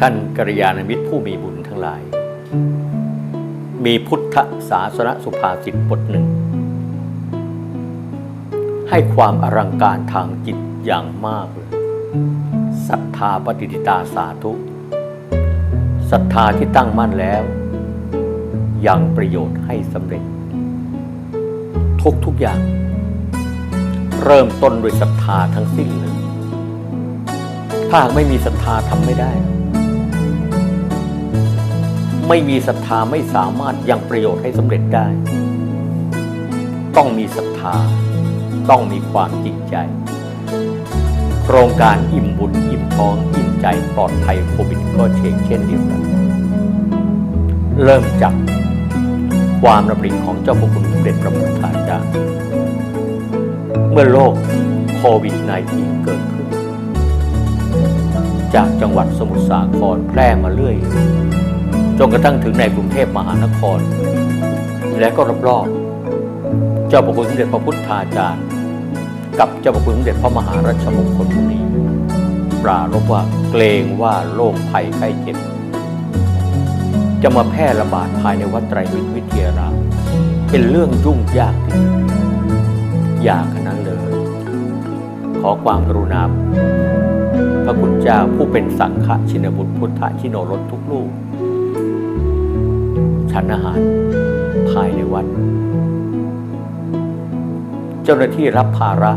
ท่านกัลยาณมิตรผู้มีบุญทั้งหลาย มีพุทธศาสนสุภาษิตบทหนึ่ง ให้ความอลังการทางจิตอย่างมากเลยศรัทธาปฏิทิตาสาธุศรัทธาที่ตั้งมั่นแล้ว ยังประโยชน์ให้สำเร็จ ทุกทุกอย่าง เริ่มต้นด้วยศรัทธาทั้งสิ้นเลยถ้าหากไม่มีศรัทธาทำไม่ได้ ไม่มีศรัทธาไม่สามารถยังประโยชน์ให้สำเร็จได้ ต้องมีศรัทธา ต้องมีความจริงใจ โครงการอิ่มบุญอิ่มท้องอิ่มใจปลอดภัยโควิดก็เชงเช่นเดียวกัน เริ่มจากความระบริของเจ้าพระคุณสมเด็จพระพุทธาจารย์เมื่อโรคโควิด -19 เกิดขึ้น จากจังหวัดสมุทรสาครแพร่มาเรื่อย จนกระทั่งถึงในกรุงเทพมหานคร และก็รอบๆเจ้าพระคุณสมเด็จพระพุทธาจารย์ กับเจ้าพระคุณสมเด็จพระมหารัชมงคลมุนีปรารบว่าเกรงว่าโรคภัยไข้เจ็บ จะมาแพร่ระบาดภายในวัดไตรมิตรวิทยารามเป็นเรื่องยุ่งยากที่สุดอยากขนาดนั้นเลย ขอความกรุณาพระคุณเจ้าผู้เป็นสังฆชินบุตรพุทธชิโนรสทุกลูก ฉันอาหารภายในวัด เจ้าหน้าที่รับภาระ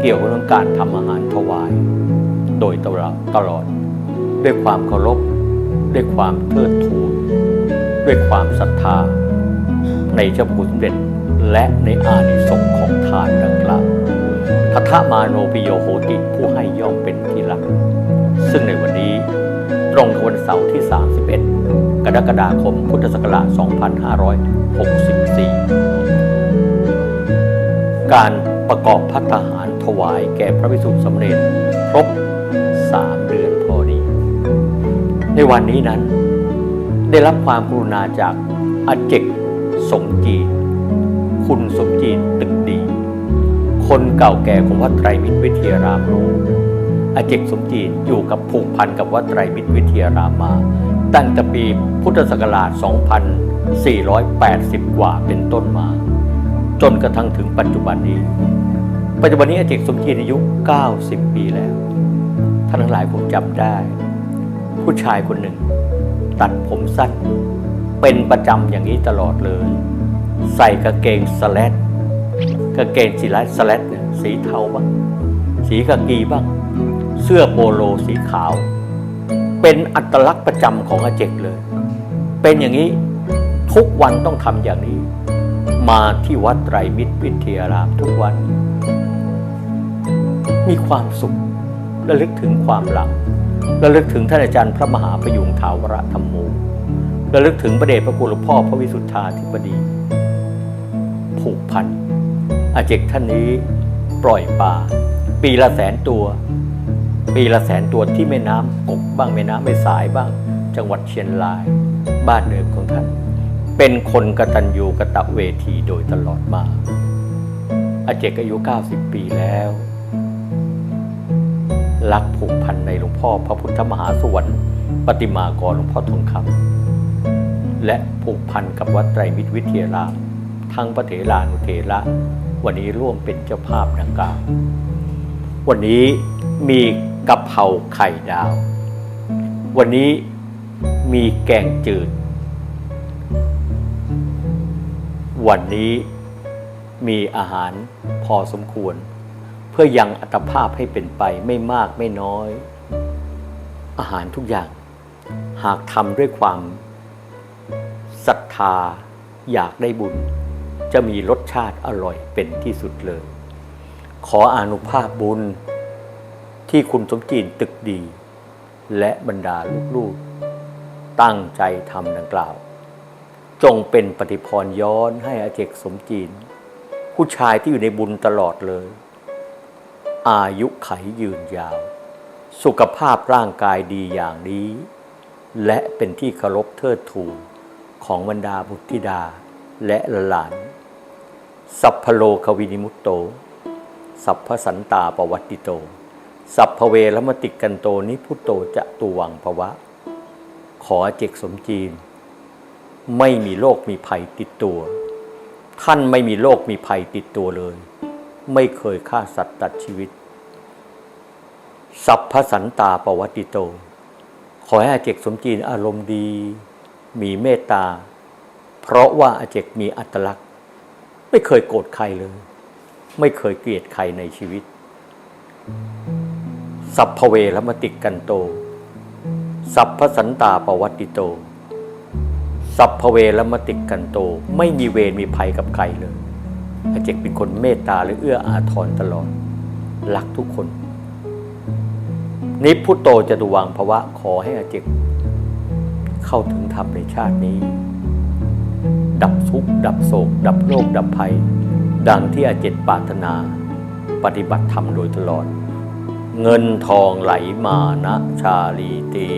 เกี่ยวกับเรื่องการทำอาหารถวาย โดยตลอดตลอด ด้วยความเคารพ ด้วยความเทิดทูน ด้วยความศรัทธา ในเจ้าคุณสมเด็จและในอานิสงส์ของทานดังกล่าวทัทธมาโนปิโยโหติผู้ให้ย่อมเป็นที่รัก ซึ่งในวันนี้ตรงกับวันเสาร์ที่ 3 รกฎาคม พุทธศักราช 2564 การประกอบพัฒหารถวายแก่พระภิกษุสำเร็จครบ 3 เดือนพอดี ในวันนี้นั้น ได้รับความกรุณาจากอาเจกสมจีนคุณสมจีนตึกดี คนเก่าแก่ของวัดไตรมิตรวิทยารามรู้อาเจกสมจีนอยู่กับผูกพันกับวัดไตรมิตรวิทยารามมา ตั้งแต่ปี พุทธศักราช 2480 กว่าเป็นต้นมา จนกระทั่งถึงปัจจุบันนี้ ปัจจุบันนี้อาเจกสมจีนอายุ 90 ปีแล้ว ท่านทั้งหลายคงจำได้ ผู้ชายคนหนึ่ง ตัดผมสั้น เป็นประจำอย่างนี้ตลอดเลย ใส่กางเกงสแลดกางเกงสีสแลดเนี่ยสีเทาบ้าง สีกากีบ้าง เสื้อโปโลสีขาว เป็นอัตลักษณ์ประจำของอาเจกเลย เป็นอย่างนี้ทุกวันต้องทำอย่างนี้ มาที่วัดไตรมิตรวิทยารามทุกวัน มีความสุขระลึกถึงความหลังระลึกถึงท่านอาจารย์พระมหาประยุงถาวรธรรมโมระลึกถึงพระเดชพระคุณหลวงพ่อพระวิสุทธาธิบดี ผูกพันอาเจกท่านนี้ปล่อยปลาปีละแสนตัว ปีละแสนตัวที่แม่น้ำกกบ้างแม่น้ำไม่สายบ้าง จังหวัดเชียงราย บ้านเดิมของท่าน เป็นคนกตัญญูกะตะเวทีโดยตลอดมาอาเจกอายุ 90 ปีแล้ว รักผูกพันในหลวงพ่อพระพุทธมหาสวรรค์ปฏิมากรหลวงพ่อทองคำและผูกพันกับวัดไตรมิตรวิทยารามทั้งพระเถรานุเถระวันนี้ร่วมเป็นเจ้าภาพดังกล่าว วันนี้มีกะเพราไข่ดาว วันนี้ มีแกงจืด วันนี้มีอาหารพอสมควร เพื่อยังอัตภาพให้เป็นไปไม่มากไม่น้อย อาหารทุกอย่าง หากทำด้วยความศรัทธาอยากได้บุญ จะมีรสชาติอร่อยเป็นที่สุดเลย ขออนุภาพบุญที่คุณสมจีนตึกดี และบรรดาลูกๆ ตั้งใจทำดังกล่าว จงเป็นปฏิพรย้อนให้อาเจกสมจีน ผู้ชายที่อยู่ในบุญตลอดเลย อายุไขยืนยาว สุขภาพร่างกายดีอย่างนี้ และเป็นที่เคารพเทิดทูนของบรรดาบุตรธิดาและหลาน สัพพโลควินิมุตโต สัพพสันตาปวัตติโต สัพพพเวรมติกันโตนิพุโตจะตุวังภวะ ขอเจกสมจีน ไม่มีโรคมีภัยติดตัว ท่านไม่มีโรคมีภัยติดตัวเลย ไม่เคยฆ่าสัตว์ตัดชีวิต สัพพสันตาปวัติโต ขอให้อาเจกสมจีนอารมณ์ดี มีเมตตา เพราะว่าอาเจกมีอัตลักษณ์ ไม่เคยโกรธใครเลย ไม่เคยเกลียดใครในชีวิต สัพพเวรมติกันโต สัพพสันตาปวัติโต สัพพเวรมติกันโต ไม่มีเวรมีภัยกับใครเลยอาเจกเป็นคนเมตตาและเอื้ออาทรตลอด รักทุกคน นิพุตโตจตุวังภาวะขอให้อาเจกเข้าถึงธรรมในชาตินี้ ดับทุกข์ ดับโศก ดับโรค ดับภัย ดังที่อาเจกปรารถนา ปฏิบัติธรรมโดยตลอด เงินทองไหลมานะชาลีตี